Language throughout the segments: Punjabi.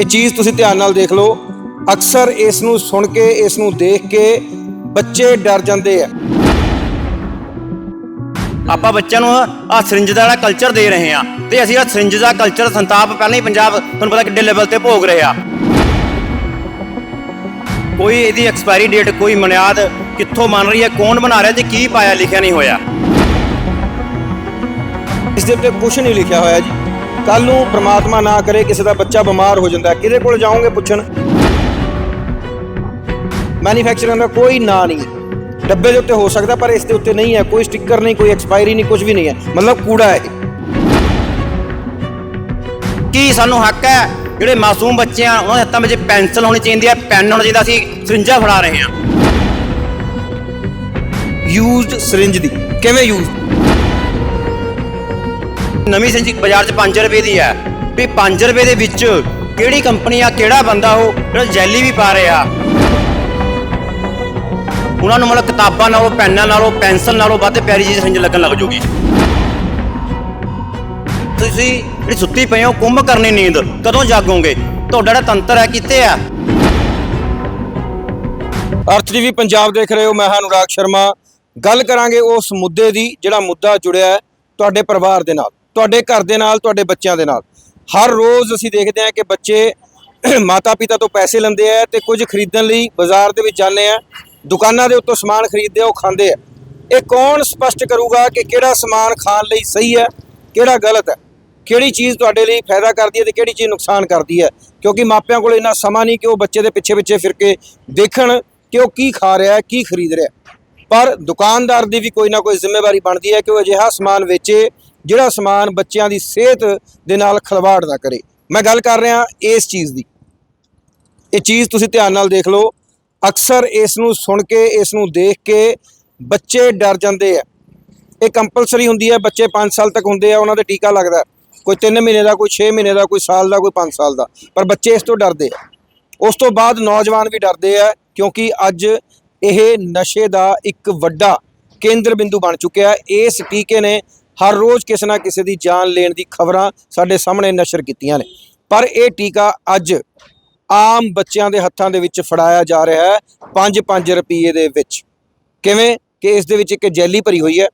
ਇਹ ਚੀਜ਼ ਤੁਸੀਂ ਧਿਆਨ ਨਾਲ ਦੇਖ ਲਓ। ਅਕਸਰ ਇਸ ਨੂੰ ਸੁਣ ਕੇ ਇਸ ਨੂੰ ਦੇਖ ਕੇ ਬੱਚੇ ਡਰ ਜਾਂਦੇ ਆ। ਆਪਾਂ ਬੱਚਿਆਂ ਨੂੰ ਆ ਸਰਿੰਜ ਦਾ ਜਿਹੜਾ ਕਲਚਰ ਦੇ ਰਹੇ ਆ ਤੇ ਅਸੀਂ ਆ ਸਰਿੰਜ ਦਾ ਕਲਚਰ ਸੰਤਾਪ ਪਹਿਲਾਂ ਹੀ ਪੰਜਾਬ ਤੁਹਾਨੂੰ ਪਤਾ ਕਿੱਡੇ ਲੈਵਲ ਤੇ ਭੋਗ ਰਹੇ ਆ। ਕੋਈ ਇਹਦੀ ਐਕਸਪਾਇਰੀ ਡੇਟ ਕੋਈ ਮਨਿਆਦ ਕਿੱਥੋਂ ਬਣ ਰਹੀ ਹੈ ਕੌਣ ਬਣਾ ਰਿਹਾ ਤੇ ਕੀ ਪਾਇਆ ਲਿਖਿਆ ਨਹੀਂ ਹੋਇਆ। ਇਸ ਦੇ ਉੱਤੇ ਕੁਝ ਨਹੀਂ ਲਿਖਿਆ ਹੋਇਆ ਜੀ। ਕੱਲ ਨੂੰ ਪ੍ਰਮਾਤਮਾ ਨਾ ਕਰੇ ਕਿਸੇ ਦਾ ਬੱਚਾ ਬਿਮਾਰ ਹੋ ਜਾਂਦਾ ਹੈ, ਕਿਹਦੇ ਕੋਲ ਜਾਓਗੇ ਪੁੱਛਣ? ਮੈਨੂਫੈਕਚਰਰ ਦਾ ਕੋਈ ਨਾਂ ਨਹੀਂ। ਹੈ। ਡੱਬੇ ਦੇ ਉੱਤੇ ਹੋ ਸਕਦਾ ਪਰ ਇਸ ਦੇ ਉੱਤੇ ਨਹੀਂ ਹੈ। ਕੋਈ ਸਟicker ਨਹੀਂ ਕੋਈ ਐਕਸਪਾਇਰੀ ਨਹੀਂ ਕੁਝ ਵੀ ਨਹੀਂ ਹੈ। ਮਤਲਬ ਕੂੜਾ ਹੈ। ਇਹ ਕੀ ਸਾਨੂੰ ਹੱਕ ਹੈ? ਜਿਹੜੇ ਮਾਸੂਮ ਬੱਚੇ ਆ ਉਹਨਾਂ ਦੇ ਹੱਥਾਂ ਵਿੱਚ ਪੈਨਸਲ ਹੋਣੀ ਚਾਹੀਦੀ ਹੈ ਪੈਨ ਹੋਣਾ ਚਾਹੀਦਾ ਅਸੀਂ ਸਰਿੰਜਾ ਫੜਾ ਰਹੇ ਹਾਂ। ਯੂਜ਼ਡ ਸਿਰਿੰਜ ਦੀ। ਕਿਵੇਂ ਯੂਜ਼ ਨਵੀਂ ਸਰਿੰਜ ਬਾਜ਼ਾਰ 'ਚ 5 ਰੁਪਏ ਦੀ ਹੈ। ਵੀ 5 ਰੁਪਏ ਦੇ ਵਿੱਚ ਕਿਹੜੀ ਕੰਪਨੀ ਆ, ਕਿਹੜਾ ਬੰਦਾ ਉਹ, ਜਿਹੜਾ ਜੈਲੀ ਵੀ ਪਾ ਰਿਹਾ। ਉਹਨਾਂ ਨੂੰ ਮਤਲਬ ਕਿਤਾਬਾਂ ਨਾਲੋਂ, ਪੈਨਾਂ ਨਾਲੋਂ, ਪੈਨਸਲ ਨਾਲੋਂ ਵੱਧ ਪਿਆਰੀ ਚੀਜ਼ ਸਰਿੰਜ ਲੱਗਣ ਲੱਗ ਜੂਗੀ। ਤੁਸੀਂ ਜਿਹੜੀ ਸੁੱਤੀ ਪਏ ਹੋ, ਕੁੰਭ ਕਰਨੀ ਨੀਂਦ, ਕਦੋਂ ਜਾਗੋਗੇ? ਤੁਹਾਡਾ ਜਿਹੜਾ ਤੰਤਰ ਹੈ, ਕਿੱਥੇ ਆ? ਅਰਥ ਟੀਵੀ ਪੰਜਾਬ ਦੇਖ ਰਹੇ ਹੋ, ਮੈਂ ਹਾਂ ਅਨੁਰਾਗ ਸ਼ਰਮਾ। ਗੱਲ ਕਰਾਂਗੇ ਉਸ ਮੁੱਦੇ ਦੀ, ਜਿਹੜਾ ਮੁੱਦਾ ਜੁੜਿਆ ਹੈ ਤੁਹਾਡੇ ਪਰਿਵਾਰ ਦੇ ਨਾਲ। ਤੁਹਾਡੇ ਘਰ ਦੇ ਨਾਲ, ਤੁਹਾਡੇ ਬੱਚਿਆਂ ਦੇ ਨਾਲ। ਹਰ ਰੋਜ਼ ਅਸੀਂ ਦੇਖਦੇ ਹਾਂ ਕਿ ਬੱਚੇ ਮਾਤਾ ਪਿਤਾ ਤੋਂ ਪੈਸੇ ਲੈਂਦੇ ਆ ਤੇ ਕੁਝ ਖਰੀਦਣ ਲਈ ਬਾਜ਼ਾਰ ਦੇ ਵਿੱਚ ਜਾਂਦੇ ਆ। ਦੁਕਾਨਾਂ ਦੇ ਉੱਤੋਂ ਸਮਾਨ ਖਰੀਦਦੇ ਆ, ਉਹ ਖਾਂਦੇ ਆ। ਇਹ ਕੌਣ ਸਪਸ਼ਟ ਕਰੂਗਾ ਕਿ ਕਿਹੜਾ ਸਮਾਨ ਖਾਣ ਲਈ ਸਹੀ ਹੈ, ਕਿਹੜਾ ਗਲਤ ਹੈ? ਕਿਹੜੀ ਚੀਜ਼ ਤੁਹਾਡੇ ਲਈ ਫਾਇਦਾ ਕਰਦੀ ਹੈ ਤੇ ਕਿਹੜੀ ਚੀਜ਼ ਨੁਕਸਾਨ ਕਰਦੀ ਹੈ? ਕਿਉਂਕਿ ਮਾਪਿਆਂ ਕੋਲ ਇੰਨਾ ਸਮਾਂ ਨਹੀਂ ਕਿ ਉਹ ਬੱਚੇ ਦੇ ਪਿੱਛੇ ਪਿੱਛੇ ਫਿਰ ਕੇ ਦੇਖਣ ਕਿ ਉਹ ਕੀ ਖਾ ਰਿਹਾ ਹੈ, ਕੀ ਖਰੀਦ ਰਿਹਾ ਪਰ ਦੁਕਾਨਦਾਰ ਦੀ ਵੀ ਕੋਈ ਨਾ ਕੋਈ ਜ਼ਿੰਮੇਵਾਰੀ ਬਣਦੀ ਹੈ ਕਿ ਉਹ ਅਜਿਹਾ ਸਮਾਨ ਵੇਚੇ ਜਿਹੜਾ ਸਮਾਨ ਬੱਚਿਆਂ ਦੀ ਸਿਹਤ ਦੇ ਨਾਲ ਖਲਵਾੜ ਨਾ ਕਰੇ। ਮੈਂ ਗੱਲ ਕਰ ਰਿਹਾ ਇਸ ਚੀਜ਼ ਦੀ। ਇਹ ਚੀਜ਼ ਤੁਸੀਂ ਧਿਆਨ ਨਾਲ ਦੇਖ ਲਓ। ਅਕਸਰ ਇਸ ਨੂੰ ਸੁਣ ਕੇ, ਇਸ ਨੂੰ ਦੇਖ ਕੇ ਬੱਚੇ ਡਰ ਜਾਂਦੇ ਆ। ਇਹ ਕੰਪਲਸਰੀ ਹੁੰਦੀ ਹੈ ਬੱਚੇ 5 ਸਾਲ ਤੱਕ ਹੁੰਦੇ ਆ, ਉਹਨਾਂ ਦੇ ਟੀਕਾ ਲੱਗਦਾ ਕੋਈ 3 ਮਹੀਨੇ ਦਾ, ਕੋਈ 6 ਮਹੀਨੇ ਦਾ, ਕੋਈ ਸਾਲ ਦਾ, ਕੋਈ 5 ਸਾਲ ਦਾ। ਪਰ ਬੱਚੇ ਇਸ ਤੋਂ ਡਰਦੇ ਆ। ਉਸ ਤੋਂ ਬਾਅਦ ਨੌਜਵਾਨ ਵੀ ਡਰਦੇ ਆ, ਕਿਉਂਕਿ ਅੱਜ ਇਹ ਨਸ਼ੇ ਦਾ ਇੱਕ ਵੱਡਾ ਕੇਂਦਰ ਬਿੰਦੂ ਬਣ ਚੁੱਕਿਆ। ਹੈ ਇਸ ਟੀਕੇ ਨੇ ਹਰ ਰੋਜ਼ ਕਿਸੇ ਨਾ ਕਿਸੇ ਦੀ ਜਾਨ ਲੈਣ ਦੀ ਖਬਰਾਂ ਸਾਡੇ ਸਾਹਮਣੇ ਨਸ਼ਰ ਕੀਤੀਆਂ ਨੇ। ਪਰ ਇਹ ਟੀਕਾ ਅੱਜ ਆਮ ਬੱਚਿਆਂ ਦੇ ਹੱਥਾਂ ਦੇ ਵਿੱਚ ਫੜਾਇਆ ਜਾ ਰਿਹਾ ਹੈ 5-5 ਰੁਪਏ ਦੇ ਵਿੱਚ। ਕਿਵੇਂ? ਕਿ ਇਸ ਦੇ ਵਿੱਚ ਇੱਕ ਜੈਲੀ ਭਰੀ ਹੋਈ ਹੈ।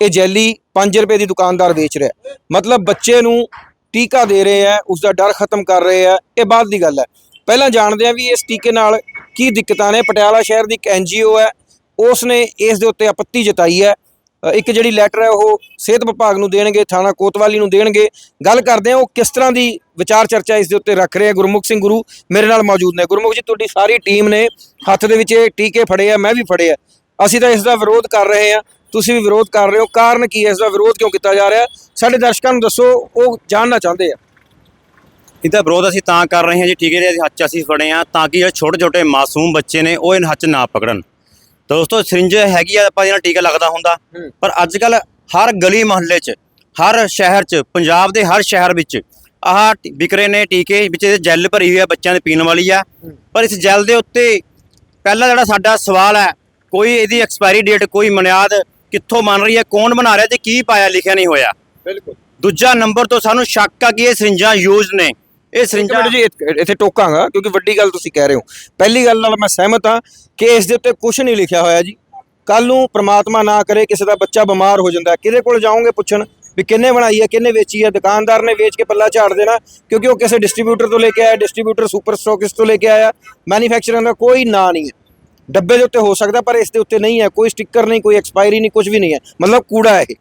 ਇਹ ਜੈਲੀ 5 ਰੁਪਏ ਦੀ ਦੁਕਾਨਦਾਰ ਵੇਚ ਰਿਹਾ ਮਤਲਬ ਬੱਚੇ ਨੂੰ ਟੀਕਾ ਦੇ ਰਹੇ ਹੈ, ਉਸ ਦਾ ਡਰ ਖਤਮ ਕਰ ਰਹੇ ਹੈ, ਇਹ ਬਾਅਦ ਦੀ ਗੱਲ ਹੈ। ਪਹਿਲਾਂ ਜਾਣਦੇ ਹਾਂ ਵੀ ਇਸ ਟੀਕੇ ਨਾਲ ਕੀ ਦਿੱਕਤਾਂ ਨੇ। ਪਟਿਆਲਾ ਸ਼ਹਿਰ ਦੀ ਇੱਕ ਐਨਜੀਓ ਹੈ ਉਸ ਨੇ ਇਸ ਦੇ ਉੱਤੇ ਆਪੱਤੀ ਜਤਾਈ ਹੈ। ਇੱਕ ਜਿਹੜੀ ਲੈਟਰ ਹੈ ਉਹ ਸਿਹਤ ਵਿਭਾਗ ਨੂੰ ਦੇਣਗੇ, ਥਾਣਾ ਕੋਤਵਾਲੀ ਨੂੰ ਦੇਣਗੇ। ਗੱਲ ਕਰਦੇ ਹਾਂ ਉਹ ਕਿਸ ਤਰ੍ਹਾਂ ਦੀ ਵਿਚਾਰ ਚਰਚਾ ਇਸ ਦੇ ਉੱਤੇ ਰੱਖ ਰਹੇ ਆ ਗੁਰਮੁਖ ਸਿੰਘ ਗੁਰੂ ਮੇਰੇ ਨਾਲ ਮੌਜੂਦ ਨੇ। ਗੁਰਮੁਖ ਜੀ, ਤੁਹਾਡੀ ਸਾਰੀ ਟੀਮ ਨੇ ਹੱਥ ਦੇ ਵਿੱਚ ਇਹ ਟੀਕੇ ਫੜੇ ਆ, ਮੈਂ ਵੀ ਫੜੇ ਆ। ਅਸੀਂ ਤਾਂ ਇਸ ਦਾ ਵਿਰੋਧ ਕਰ ਰਹੇ ਹਾਂ। ਤੁਸੀਂ ਵੀ ਵਿਰੋਧ ਕਰ ਰਹੇ ਹੋ। ਕਾਰਨ ਕੀ ਹੈ? ਇਸ ਦਾ ਵਿਰੋਧ ਕਿਉਂ ਕੀਤਾ ਜਾ ਰਿਹਾ? ਸਾਡੇ ਦਰਸ਼ਕਾਂ ਨੂੰ ਦੱਸੋ, ਉਹ ਜਾਣਨਾ ਚਾਹੁੰਦੇ ਆ। ਇਹਦਾ ਵਿਰੋਧ ਅਸੀਂ ਤਾਂ ਕਰ ਰਹੇ ਹਾਂ ਜੀ ਟੀਕੇ ਦੇ ਹੱਥ ਅਸੀਂ ਫੜੇ ਆ ਤਾਂ ਕਿ ਜਿਹੜੇ ਛੋਟੇ ਛੋਟੇ ਮਾਸੂਮ ਬੱਚੇ ਨੇ, ਉਹ ਇਹਨਾਂ ਹੱਥ ਨਾ ਪਕੜਨ। ਦੋਸਤੋ ਸਰਿੰਜ ਹੈਗੀ ਆ ਆਪਾਂ ਜਿਹਨਾਂ ਟੀਕਾ ਲੱਗਦਾ ਹੁੰਦਾ। ਪਰ ਅੱਜ ਕੱਲ ਹਰ ਗਲੀ ਮੁਹੱਲੇ 'ਚ ਹਰ ਸ਼ਹਿਰ 'ਚ ਪੰਜਾਬ ਦੇ ਹਰ ਸ਼ਹਿਰ ਵਿੱਚ ਆਹ ਟੀ- ਵਿਕ ਰਹੇ ਨੇ ਟੀਕੇ ਵਿੱਚ ਇਹਦੇ ਜੈਲ ਭਰੀ ਹੋਈ ਆ ਬੱਚਿਆਂ ਦੇ ਪੀਣ ਵਾਲੀ ਆ। ਪਰ ਇਸ ਜੈਲ ਦੇ ਉੱਤੇ ਪਹਿਲਾ ਜਿਹੜਾ ਸਾਡਾ ਸਵਾਲ ਹੈ ਕੋਈ ਇਹਦੀ ਐਕਸਪਾਇਰੀ ਡੇਟ ਕੋਈ ਮਨਿਆਦ ਕਿੱਥੋਂ ਬਣ ਰਹੀ ਹੈ ਕੌਣ ਬਣਾ ਰਿਹਾ ਤੇ ਕੀ ਪਾਇਆ ਲਿਖਿਆ ਨਹੀਂ ਹੋਇਆ। ਬਿਲਕੁਲ। ਦੂਜਾ ਨੰਬਰ ਤੋਂ ਸਾਨੂੰ ਸ਼ੱਕ ਆ ਕਿ ਇਹ ਸਰਿੰਜਾਂ ਯੂਜ਼ ਨੇ। ਇਹ ਸਰਿੰਜਾਂ ਜੀ ਇੱਥੇ ਇੱਥੇ ਟੋਕਾਂਗਾ ਕਿਉਂਕਿ ਵੱਡੀ ਗੱਲ ਤੁਸੀਂ ਕਹਿ ਰਹੇ ਹੋ। ਪਹਿਲੀ ਗੱਲ ਨਾਲ ਮੈਂ ਸਹਿਮਤ ਹਾਂ ਕਿ ਇਸ ਦੇ ਉੱਤੇ ਕੁਝ ਨਹੀਂ ਲਿਖਿਆ ਹੋਇਆ ਜੀ। ਕੱਲ ਨੂੰ ਪ੍ਰਮਾਤਮਾ ਨਾ ਕਰੇ ਕਿਸੇ ਦਾ ਬੱਚਾ ਬਿਮਾਰ ਹੋ ਜਾਂਦਾ ਹੈ, ਕਿਹਦੇ ਕੋਲ ਜਾਓਗੇ ਪੁੱਛਣ ਵੀ ਕਿੰਨੇ ਬਣਾਈ ਹੈ ਕਿੰਨੇ ਵੇਚੀ ਹੈ? ਦੁਕਾਨਦਾਰ ਨੇ ਵੇਚ ਕੇ ਪੱਲਾ ਝਾੜ ਦੇਣਾ ਕਿਉਂਕਿ ਉਹ ਕਿਸੇ ਡਿਸਟ੍ਰੀਬਿਊਟਰ ਤੋਂ ਲੈ ਕੇ ਆਇਆ ਡਿਸਟ੍ਰੀਬਿਊਟਰ ਸੁਪਰ ਸਟਾਕਿਸਟ ਤੋਂ ਲੈ ਕੇ ਆਇਆ। ਮੈਨੂਫੈਕਚਰਰ ਦਾ ਕੋਈ ਨਾਂ ਨਹੀਂ ਹੈ। ਡੱਬੇ ਦੇ ਉੱਤੇ ਹੋ ਸਕਦਾ ਪਰ ਇਸ ਦੇ ਉੱਤੇ ਨਹੀਂ ਹੈ। ਕੋਈ ਸਟicker ਨਹੀਂ ਕੋਈ ਐਕਸਪਾਇਰੀ ਨਹੀਂ ਕੁਝ ਵੀ ਨਹੀਂ ਹੈ। ਮਤਲਬ ਕੂੜਾ ਹੈ ਇਹ।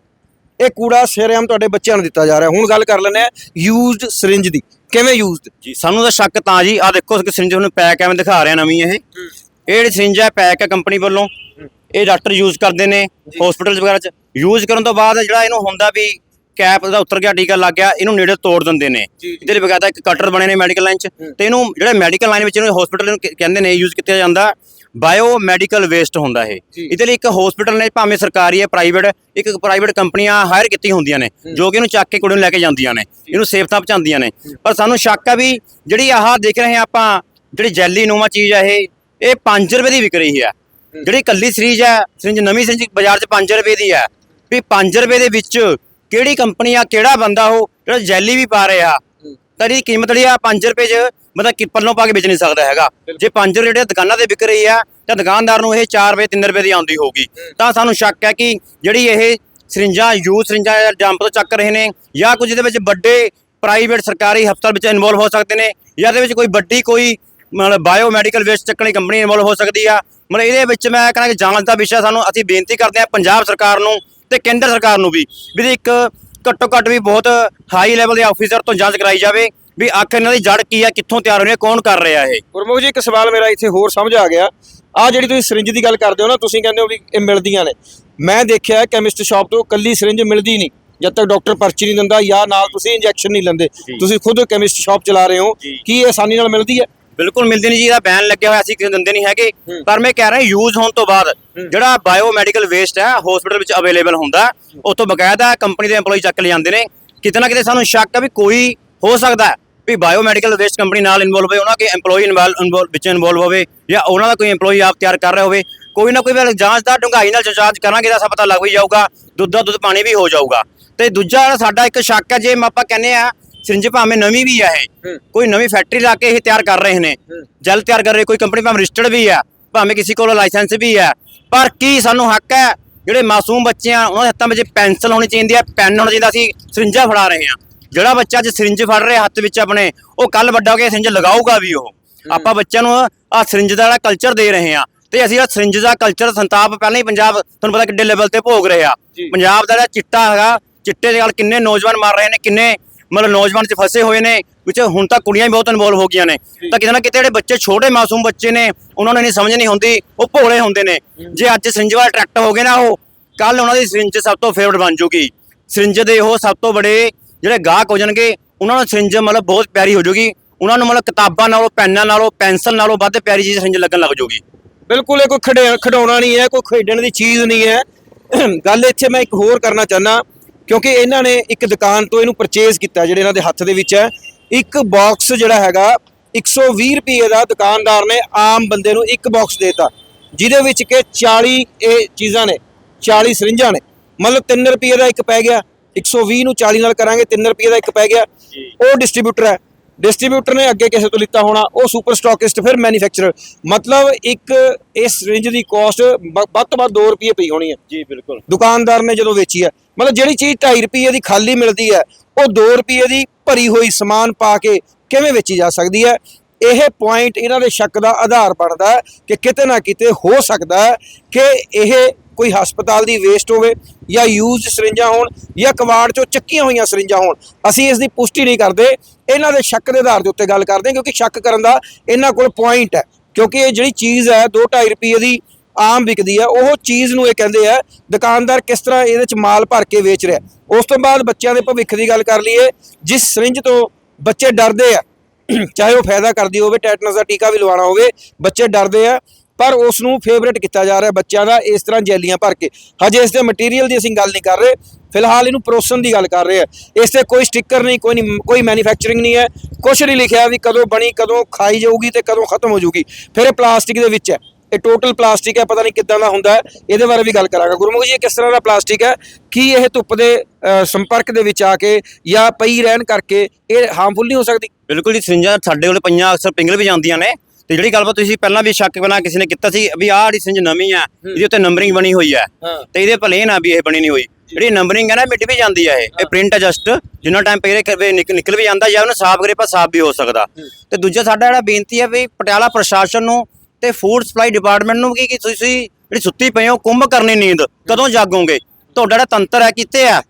ਇਹ ਕੂੜਾ ਸ਼ਰੇਆਮ ਤੁਹਾਡੇ ਬੱਚਿਆਂ ਨੂੰ ਦਿੱਤਾ ਜਾ ਰਿਹਾ। ਹੁਣ ਗੱਲ ਕਰ ਲੈਂਦੇ ਆ ਯੂਜ਼ਡ ਸਿਰਿੰਜ ਦੀ। ਕਿਵੇਂ ਯੂਜ਼ਡ ਜੀ ਸਾਨੂੰ ਤਾਂ ਸ਼ੱਕ ਤਾਂ ਜੀ ਆ ਦੇਖੋ ਕਿ ਸਰਿੰਜ ਨੂੰ ਪੈਕ ਐਵੇਂ ਦਿਖਾ ਰਿਹਾ ਨਵੀਂ ਇਹ। ਇਹ ਜਿਹੜੀ ਸਰਿੰਜ ਹੈ ਪੈਕ ਹੈ ਕੰਪਨੀ ਵੱਲੋਂ। ਇਹ ਡਾਕਟਰ ਯੂਜ਼ ਕਰਦੇ ਨੇ ਹਸਪੀਟਲ ਵਗੈਰਾ ਚ। ਯੂਜ਼ ਕਰਨ ਤੋਂ ਬਾਅਦ ਜਿਹੜਾ ਇਹਨੂੰ ਹੁੰਦਾ ਵੀ ਕੈਪ ਦਾ ਉੱਤਰ ਗਿਆ ਟੀਕਾ ਲੱਗ ਗਿਆ ਇਹਨੂੰ ਨੇੜੇ ਤੋੜ ਦਿੰਦੇ ਨੇ। ਇਹਦੇ ਲਈ ਬਕਾਇਦਾ ਇੱਕ ਕਟਰ ਬਣੇ ਨੇ ਮੈਡੀਕਲ ਲਾਈਨ ਚ। ਤੇ ਇਹਨੂੰ ਜਿਹੜਾ ਮੈਡੀਕਲ ਲਾਈਨ ਵਿੱਚ ਇਹਨੂੰ ਹਸਪੀਟਲ ਨੂੰ ਕਹਿੰਦੇ ਨੇ ਯੂਜ਼ ਕੀਤਾ ਜਾਂਦਾ। ਬਾਇਓ ਮੈਡੀਕਲ ਵੇਸਟ ਹੁੰਦਾ ਇਹ। ਇਹਦੇ ਲਈ ਇੱਕ ਹਸਪੀਟਲ ਨੇ ਭਾਵੇਂ ਸਰਕਾਰੀ ਹੈ ਪ੍ਰਾਈਵੇਟ ਇੱਕ ਪ੍ਰਾਈਵੇਟ ਕੰਪਨੀਆਂ ਹਾਇਰ ਕੀਤੀਆਂ ਹੁੰਦੀਆਂ ਨੇ ਜੋ ਕਿ ਇਹਨੂੰ ਚੱਕ ਕੇ ਕੁੜੀ ਨੂੰ ਲੈ ਕੇ ਜਾਂਦੀਆਂ ਨੇ ਇਹਨੂੰ ਸੇਫਤਾ ਪਹੁੰਚਾਉਂਦੀਆਂ ਨੇ। ਪਰ ਸਾਨੂੰ ਸ਼ੱਕ ਆ ਵੀ ਜਿਹੜੀ ਆਹ ਦੇਖ ਰਹੇ ਆਪਾਂ ਜਿਹੜੀ ਜੈਲੀ ਨੂਮਾ ਚੀਜ਼ ਆ ਇਹ ਇਹ 5 ਰੁਪਏ ਦੀ ਵਿਕ ਰਹੀ ਹੈ। ਜਿਹੜੀ ਕੱਲੀ ਸਰੀਜ ਹੈ ਸਰਿੰਜ ਨਵੀਂ ਸਰਿੰਜ ਬਾਜ਼ਾਰ 'ਚ 5 ਰੁਪਏ ਦੀ ਹੈ। ਵੀ 5 ਰੁਪਏ ਦੇ ਵਿੱਚ ਕਿਹੜੀ ਕੰਪਨੀ ਆ ਕਿਹੜਾ ਬੰਦਾ ਉਹ ਜਿਹੜਾ ਜੈਲੀ ਵੀ ਪਾ ਰਿਹਾ ਤਾਂ ਇਹਦੀ ਕੀਮਤ ਜਿਹੜੀ ਆ 5 ਰੁਪਏ 'ਚ ਮਤਲਬ ਕਿ ਪੱਲੋਂ ਪਾ ਕੇ ਵੇਚ ਨਹੀਂ ਸਕਦਾ ਹੈਗਾ। ਜੇ 5 ਰੁਪਏ ਜਿਹੜੇ ਦੁਕਾਨਾਂ ਤੇ ਵਿਕ ਰਹੀ ਆ, ਤਾਂ ਦੁਕਾਨਦਾਰ ਨੂੰ ਇਹ 4 ਰੁਪਏ 3 ਰੁਪਏ ਦੀ ਆਉਂਦੀ ਹੋਊਗੀ। ਤਾਂ ਸਾਨੂੰ ਸ਼ੱਕ ਹੈ ਕਿ ਜਿਹੜੀ ਇਹ ਸਰਿੰਜਾਂ ਯੂਜ਼ ਸਰਿੰਜਾਂ ਜੰਪ ਤੋਂ ਚੱਕ ਰਹੇ ਨੇ, ਜਾਂ ਕੁਝ ਇਹਦੇ ਵਿੱਚ ਵੱਡੇ ਪ੍ਰਾਈਵੇਟ ਸਰਕਾਰੀ ਹਸਪਤਾਲ ਵਿੱਚ ਇਨਵੋਲਵ ਹੋ ਸਕਦੇ ਨੇ, ਜਾਂ ਇਹਦੇ ਵਿੱਚ ਕੋਈ ਵੱਡੀ ਕੋਈ ਮਤਲਬ ਬਾਇਓ ਮੈਡੀਕਲ ਵੇਸਟ ਚੱਕਣ ਦੀ ਕੰਪਨੀ ਇਨਵੋਲਵ ਹੋ ਸਕਦੀ ਆ। ਮਤਲਬ ਇਹਦੇ ਵਿੱਚ ਮੈਂ ਕਹਿੰਦਾ ਕਿ ਜਾਂਚ ਦਾ ਵਿਸ਼ਾ ਸਾਨੂੰ ਅਸੀਂ ਬੇਨਤੀ ਕਰਦੇ ਹਾਂ ਪੰਜਾਬ ਸਰਕਾਰ ਨੂੰ ਤੇ ਕੇਂਦਰ ਸਰਕਾਰ ਨੂੰ ਵੀ ਵੀ ਇੱਕ ਘੱਟੋ ਘੱਟ ਵੀ ਬਹੁਤ ਹਾਈ ਲੈਵਲ ਦੇ ਆਫੀਸਰ ਤੋਂ ਜਾਂਚ ਕਰਾਈ ਜਾਵੇ ਵੀ ਆਖਰ ਇਹਨਾਂ ਦੀ ਜੜ ਕੀ ਆ ਕਿੱਥੋਂ ਤਿਆਰ ਹੋ ਰਹੀ ਹੈ ਕੌਣ ਕਰ ਰਿਹਾ ਇਹ। ਗੁਰਮੁਖ ਜੀ ਇੱਕ ਸਵਾਲ ਮੇਰਾ ਇੱਥੇ ਹੋਰ ਸਮਝ ਆ ਗਿਆ। ਆ ਜਿਹੜੀ ਤੁਸੀਂ ਸਿਰਿੰਜ ਦੀ ਗੱਲ ਕਰਦੇ ਹੋ ਨਾ ਤੁਸੀਂ ਕਹਿੰਦੇ ਹੋ ਵੀ ਇਹ ਮਿਲਦੀਆਂ ਨੇ। ਮੈਂ ਦੇਖਿਆ ਕੈਮਿਸਟ ਸ਼ਾਪ ਤੋਂ ਕੱਲੀ ਸਿਰਿੰਜ ਮਿਲਦੀ ਨਹੀਂ ਜਦ ਤੱਕ ਡਾਕਟਰ ਪਰਚੀ ਨਹੀਂ ਦਿੰਦਾ ਜਾਂ ਨਾਲ ਤੁਸੀਂ ਇੰਜੈਕਸ਼ਨ ਨਹੀਂ ਲੈਂਦੇ। ਤੁਸੀਂ ਖੁਦ ਕੈਮਿਸਟ ਸ਼ਾਪ ਚਲਾ ਰਹੇ ਹੋ। ਕੀ ਇਹ ਆਸਾਨੀ ਨਾਲ ਮਿਲਦੀ ਹੈ? ਬਿਲਕੁਲ ਮਿਲਦੀ ਨਹੀਂ ਜੀ ਇਹਦਾ ਬੈਨ ਲੱਗਿਆ ਹੋਇਆ ਅਸੀਂ ਕਿਸੇ ਨੂੰ ਦਿੰਦੇ ਨਹੀਂ ਹੈਗੇ। ਪਰ ਮੈਂ ਕਹਿ ਰਿਹਾ ਯੂਜ਼ ਹੋਣ ਤੋਂ ਬਾਅਦ ਜਿਹੜਾ ਬਾਇਓ ਮੈਡੀਕਲ ਵੇਸਟ ਹੈ ਹਸਪੀਟਲ ਵਿੱਚ ਅਵੇਲੇਬਲ ਹੁੰਦਾ ਉਹ ਤੋਂ ਬਕਾਇਦਾ ਕੰਪਨੀ ਦੇ EMPLOYE ਚੱਕ ਲੈ ਜਾਂਦੇ ਨੇ। ਕਿਤੇ ਨਾ ਕਿਤੇ ਸਾਨੂੰ ਸ਼ੱਕ ਹੈ ਵੀ ਕੋਈ ਹੋ ਸਕਦਾ ਵੀ ਬਾਇਓ ਮੈਡੀਕਲ ਵੇਸਟ ਕੰਪਨੀ ਨਾਲ ਇਨਵੋਲਵ ਹੋਵੇ ਉਹਨਾਂ ਕੇ EMPLOYE ਇਨਵੋਲਵ ਵਿੱਚ ਇਨਵੋਲਵ ਹੋਵੇ ਜਾਂ ਉਹਨਾਂ ਦਾ ਕੋਈ EMPLOYE ਆਪ ਤਿਆਰ ਕਰ ਰਿਹਾ ਹੋਵੇ। ਕੋਈ ਨਾ ਕੋਈ ਜਾਂਚ ਦਾ ਡੂੰਘਾਈ ਨਾਲ ਜਾਂਚ ਕਰਾਂਗੇ ਤਾਂ ਸਭ ਪਤਾ ਲੱਗ ਵੀ ਜਾਊਗਾ ਦੁੱਧ ਦਾ ਦੁੱਧ ਪਾਣੀ ਵੀ ਹੋ ਜਾਊਗਾ। ਤੇ ਦੂਜਾ ਸਾਡਾ ਇੱਕ ਸ਼ੱਕ ਹੈ ਜੇ ਆਪਾਂ ਕਹਿੰਦੇ ਆ ਸਿਰਿੰਜ ਭਾਵੇਂ ਨਵੀਂ ਵੀ ਆ ਇਹ। ਹੂੰ। ਕੋਈ ਨਵੀਂ ਫੈਕਟਰੀ ਲਾ ਕੇ ਇਹ ਤਿਆਰ ਕਰ ਰਹੇ ਨੇ। ਹੂੰ। ਜਲ ਤਿਆਰ ਕਰ ਰਹੇ ਕੋਈ ਕੰਪਨੀ ਭਾਵੇਂ ਰਜਿਸਟਰਡ ਵੀ ਆ ਭਾਵੇਂ ਕਿਸੇ ਕੋਲ ਲਾਇਸੈਂਸ ਵੀ ਆ। ਪਰ ਕੀ ਸਾਨੂੰ ਹੱਕ ਹੈ ਜਿਹੜੇ ਮਾਸੂਮ ਬੱਚੇ ਆ ਉਹਨਾਂ ਦੇ ਹੱਥਾਂ ਵਿੱਚ ਪੈਨਸਲ ਹੋਣੀ ਚਾਹੀਦੀ ਹੈ ਪੈਨ ਹੋਣਾ ਚਾਹੀਦਾ ਅਸੀਂ ਸਰਿੰਜਾ ਫੜਾ ਰਹੇ ਹਾਂ। ਜਿਹੜਾ ਬੱਚਾ ਅੱਜ ਸਰਿੰਜ ਫੜ ਰਿਹਾ ਹੱਥ ਵਿੱਚ ਆਪਣੇ ਉਹ ਕੱਲ ਵੱਡਾ ਹੋ ਕੇ ਸਰਿੰਜ ਲਗਾਊਗਾ ਵੀ ਉਹ। ਆਪਾਂ ਬੱਚਿਆਂ ਨੂੰ ਆ ਸਰਿੰਜ ਦਾ ਜਿਹੜਾ ਕਲਚਰ ਦੇ ਰਹੇ ਹਾਂ। ਤੇ ਅਸੀਂ ਇਹ ਸਰਿੰਜ ਦਾ ਕਲਚਰ ਸੰਤਾਪ ਪਹਿਲਾਂ ਹੀ ਪੰਜਾਬ ਤੁਹਾਨੂੰ ਪਤਾ ਕਿੱਡੇ ਲੈਵਲ ਤੇ ਭੋਗ ਰਿਹਾ। ਪੰਜਾਬ ਦਾ ਜਿਹੜਾ ਚਿੱਟਾ ਹੈਗਾ ਚਿੱਟੇ ਦੇ ਨਾਲ ਕਿੰਨੇ ਨੌਜਵਾਨ ਮਰ ਰਹੇ ਨੇ ਕਿੰਨੇ ਮਤਲਬ ਨੌਜਵਾਨ ਚ ਫਸੇ ਹੋਏ ਨੇ ਵਿੱਚ ਹੁਣ ਤਾਂ ਕੁੜੀਆਂ ਵੀ ਬਹੁਤ ਇਨਵੋਲਵ ਹੋ ਗਈਆਂ ਨੇ। ਤਾਂ ਕਿਤੇ ਨਾ ਕਿਤੇ ਜਿਹੜੇ ਬੱਚੇ ਛੋਟੇ ਮਾਸੂਮ ਬੱਚੇ ਨੇ ਉਹਨਾਂ ਨੂੰ ਨਹੀਂ ਸਮਝ ਨਹੀਂ ਹੁੰਦੀ ਉਹ ਭੋਲੇ ਹੁੰਦੇ ਨੇ। ਜੇ ਅੱਜ ਸਰਿੰਜ ਵਾਲ ਅਟਰੈਕਟ ਹੋ ਗਏ ਨਾ ਉਹ ਕੱਲ ਉਹਨਾਂ ਦੀ ਸਰਿੰਜ ਸਭ ਤੋਂ ਫੇਵਰਟ ਬਣ ਜੂਗੀ। ਸਰਿੰਜ ਦੇ ਉਹ ਸਭ ਤੋਂ ਬੜੇ ਜਿਹੜੇ ਗਾਹਕ ਹੋ ਜਾਣਗੇ ਉਹਨਾਂ ਨੂੰ ਸਰਿੰਜ ਮਤਲਬ ਬਹੁਤ ਪਿਆਰੀ ਹੋ ਜੂਗੀ। ਉਹਨਾਂ ਨੂੰ ਮਤਲਬ ਕਿਤਾਬਾਂ ਨਾਲੋਂ ਪੈਨਾਂ ਨਾਲੋਂ ਪੈਨਸਲ ਨਾਲੋਂ ਵੱਧ ਪਿਆਰੀ ਚੀਜ਼ ਸਰਿੰਜ ਲੱਗਣ ਲੱਗ ਜੂਗੀ। ਬਿਲਕੁਲ ਇਹ ਕੋਈ ਖਿਡਾ- ਖਿਡੌਣਾ ਨਹੀਂ ਹੈ ਕੋਈ ਖੇਡਣ ਦੀ ਚੀਜ਼ ਨਹੀਂ ਹੈ। ਗੱਲ ਇੱਥੇ ਮੈਂ ਇੱਕ ਹੋਰ ਕਰਨਾ ਚਾਹਨਾ ਕਿਉਂਕਿ ਇਹਨਾਂ ਨੇ ਇੱਕ ਦੁਕਾਨ ਤੋਂ ਇਹਨੂੰ ਪਰਚੇਜ਼ ਕੀਤਾ ਜਿਹੜੇ ਇਹਨਾਂ ਦੇ ਹੱਥ ਦੇ ਵਿੱਚ ਹੈ। ਇੱਕ ਬਾਕਸ ਜਿਹੜਾ ਹੈਗਾ 120 ਰੁਪਏ ਦਾ ਦੁਕਾਨਦਾਰ ਨੇ ਆਮ ਬੰਦੇ ਨੂੰ ਇੱਕ ਬਾਕਸ ਦੇਤਾ ਜਿਹਦੇ ਵਿੱਚ ਕਿ 40 ਇਹ ਚੀਜ਼ਾਂ ਨੇ 40 ਸਰਿੰਜਾਂ ਨੇ। ਮਤਲਬ 3 ਰੁਪਏ ਦਾ ਇੱਕ ਪੈ ਗਿਆ 120 ਨੂੰ 40 ਨਾਲ ਕਰਾਂਗੇ 3 ਰੁਪਏ ਦਾ ਇੱਕ ਪੈ ਗਿਆ। ਉਹ ਡਿਸਟ੍ਰੀਬਿਊਟਰ ਹੈ। ਡਿਸਟ੍ਰੀਬਿਊਟਰ ਨੇ ਅੱਗੇ ਕਿਸੇ ਤੋਂ ਲਿੱਤਾ ਹੋਣਾ ਉਹ ਸੁਪਰ ਸਟਾਕਿਸਟ ਫਿਰ ਮੈਨੂਫੈਕਚਰਰ। ਮਤਲਬ ਇੱਕ ਇਸ ਰੇਂਜ ਦੀ ਕਾਸਟ ਵੱਧ ਤੋਂ ਵੱਧ 2 ਰੁਪਏ ਪਈ ਹੋਣੀ ਹੈ। ਜੀ ਬਿਲਕੁਲ। ਦੁਕਾਨਦਾਰ ਨੇ ਜਦੋਂ ਵੇਚੀ ਹੈ ਮਤਲਬ ਜਿਹੜੀ ਚੀਜ਼ 2.5 ਰੁਪਏ ਦੀ ਖਾਲੀ ਮਿਲਦੀ ਹੈ ਉਹ 2 ਰੁਪਏ ਦੀ ਭਰੀ ਹੋਈ ਸਮਾਨ ਪਾ ਕੇ ਕਿਵੇਂ ਵੇਚੀ ਜਾ ਸਕਦੀ ਹੈ? ਇਹ ਪੁਆਇੰਟ ਇਹਨਾਂ ਦੇ ਸ਼ੱਕ ਦਾ ਆਧਾਰ ਬਣਦਾ ਹੈ ਕਿ ਕਿਤੇ ਨਾ ਕਿਤੇ ਹੋ ਸਕਦਾ ਹੈ ਕਿ ਇਹ ਕੋਈ ਹਸਪਤਾਲ ਦੀ ਵੇਸਟ ਹੋਵੇ ਜਾਂ ਯੂਜ਼ਡ ਸਰਿੰਜਾਂ ਹੋਣ ਜਾਂ ਕਵਾੜ ਚੋਂ ਚੱਕੀਆਂ ਹੋਈਆਂ ਸਰਿੰਜਾਂ ਹੋਣ, ਅਸੀਂ ਇਸ ਦੀ ਪੁਸ਼ਟੀ ਨਹੀਂ ਕਰਦੇ। ਇਹਨਾਂ ਦੇ ਸ਼ੱਕ ਦੇ ਆਧਾਰ ਦੇ ਉੱਤੇ ਗੱਲ ਕਰਦੇ ਹਾਂ, ਕਿਉਂਕਿ ਸ਼ੱਕ ਕਰਨ ਦਾ ਇਹਨਾਂ ਕੋਲ ਪੁਆਇੰਟ ਹੈ। ਕਿਉਂਕਿ ਇਹ ਜਿਹੜੀ ਚੀਜ਼ ਹੈ 2.5 ਰੁਪਏ ਦੀ ਆਮ ਵਿਕਦੀ ਹੈ, ਉਹ ਚੀਜ਼ ਨੂੰ ਇਹ ਕਹਿੰਦੇ ਆ, ਦੁਕਾਨਦਾਰ ਕਿਸ ਤਰ੍ਹਾਂ ਇਹਦੇ ਚ ਮਾਲ ਭਰ ਕੇ ਵੇਚ ਰਿਹਾ ਉਸ ਤੋਂ ਬਾਅਦ ਬੱਚਿਆਂ ਦੇ ਭਵਿੱਖ ਦੀ ਗੱਲ ਕਰ ਲਈਏ, ਜਿਸ ਸਰਿੰਜ ਤੋਂ ਬੱਚੇ ਡਰਦੇ ਆ, ਚਾਹੇ ਉਹ ਫਾਇਦਾ ਕਰਦੀ ਹੋਵੇ, ਟੈਟਨਸ ਦਾ ਟੀਕਾ ਵੀ ਲਵਾਉਣਾ ਹੋਵੇ, ਬੱਚੇ ਡਰਦੇ ਆ ਪਰ ਉਸ ਨੂੰ ਫੇਵਰੇਟ ਕੀਤਾ ਜਾ ਰਿਹਾ ਬੱਚਿਆਂ ਦਾ ਇਸ ਤਰ੍ਹਾਂ ਜੈਲੀਆਂ ਭਰ ਕੇ। ਹਜੇ ਇਸ ਦੇ ਮਟੀਰੀਅਲ ਦੀ ਅਸੀਂ ਗੱਲ ਨਹੀਂ ਕਰ ਰਹੇ। ਫਿਲਹਾਲ ਇਹਨੂੰ ਪਰੋਸਣ ਦੀ ਗੱਲ ਕਰ ਰਹੇ ਆ ਇਸ ਤੇ ਕੋਈ ਸਟicker ਨਹੀਂ, ਕੋਈ ਨਹੀਂ, ਕੋਈ ਮੈਨੂਫੈਕਚਰਿੰਗ ਨਹੀਂ ਹੈ। ਕੁਛ ਨਹੀਂ ਲਿਖਿਆ ਵੀ ਕਦੋਂ ਬਣੀ, ਕਦੋਂ ਖਾਈ ਜਾਊਗੀ ਤੇ ਕਦੋਂ ਖਤਮ ਹੋ ਜਾਊਗੀ। ਫਿਰ ਇਹ ਪਲਾਸਟਿਕ ਦੇ ਵਿੱਚ ਹੈ। ਇਹ ਟੋਟਲ ਪਲਾਸਟਿਕ ਹੈ, ਪਤਾ ਨਹੀਂ ਕਿੱਦਾਂ ਦਾ ਹੁੰਦਾ ਇਹਦੇ ਬਾਰੇ ਵੀ ਗੱਲ ਕਰਾਂਗਾ। ਗੁਰਮੁਖ ਜੀ, ਇਹ ਕਿਸ ਤਰ੍ਹਾਂ ਦਾ ਪਲਾਸਟਿਕ ਹੈ? ਕੀ ਇਹ ਧੁੱਪ ਦੇ ਸੰਪਰਕ ਦੇ ਵਿੱਚ ਆ ਕੇ ਜਾਂ ਪਈ ਰਹਿਣ ਕਰਕੇ ਇਹ ਹਾਰਮਫੁਲ ਨਹੀਂ ਹੋ ਸਕਦੀ? ਬਿਲਕੁਲ ਜੀ, ਸਰਿੰਜਾਂ ਸਾਡੇ ਕੋਲ ਪਈਆਂ ਅਕਸਰ ਪਿੰਗਲ ਵੀ ਜਾਂਦੀਆਂ ਨੇ। ਤੇ ਜਿਹੜੀ ਗੱਲਬਾਤ ਤੁਸੀਂ ਪਹਿਲਾਂ ਵੀ ਸ਼ੱਕ ਪਹਿਲਾਂ ਕਿਸੇ ਨੇ ਕੀਤਾ ਸੀ ਵੀ ਆਹ ਜਿਹੜੀ ਸਰਿੰਜ ਨਵੀਂ ਆ ਇਹਦੇ ਉੱਤੇ ਨੰਬਰਿੰਗ ਬਣੀ ਹੋਈ ਹੈ। ਤੇ ਇਹਦੇ ਪਲੇਨ ਆ ਵੀ ਇਹ ਬਣੀ ਨਹੀਂ ਹੋਈ। ਜਿਹੜੀ ਨੰਬਰਿੰਗ ਹੈ ਨਾ ਮਿਟ ਵੀ ਜਾਂਦੀ ਹੈ ਇਹ। ਇਹ ਪ੍ਰਿੰਟ ਜਸਟ ਜਿੰਨਾ ਟਾਈਮ ਪਹਿਲੇ ਕਰਵੇ ਨਿਕਲ ਵੀ ਜਾਂਦਾ ਜਾਂ ਉਹਨੂੰ ਸਾਫ਼ ਕਰੇ ਪਰ ਸਾਫ਼ ਵੀ ਹੋ ਸਕਦਾ। ਤੇ ਦੂਜਾ ਸਾਡਾ ਜਿਹੜਾ ਬੇਨਤੀ ਹੈ ਵੀ ਪਟਿਆਲਾ ਪ੍ਰਸ਼ਾਸਨ ਨੂੰ ਤੇ ਫੂਡ ਸਪਲਾਈ ਡਿਪਾਰਟਮੈਂਟ ਨੂੰ ਵੀ ਕਿ ਤੁਸੀਂ ਜਿਹੜੀ ਸੁੱਤੀ ਪਏ ਹੋ ਕੁੰਭ ਕਰਨੀ ਨੀਂਦ। ਕਦੋਂ ਜਾਗੋਗੇ? ਤੁਹਾਡਾ ਜਿਹੜਾ ਤੰਤਰ ਹੈ ਕਿੱਥੇ ਆ?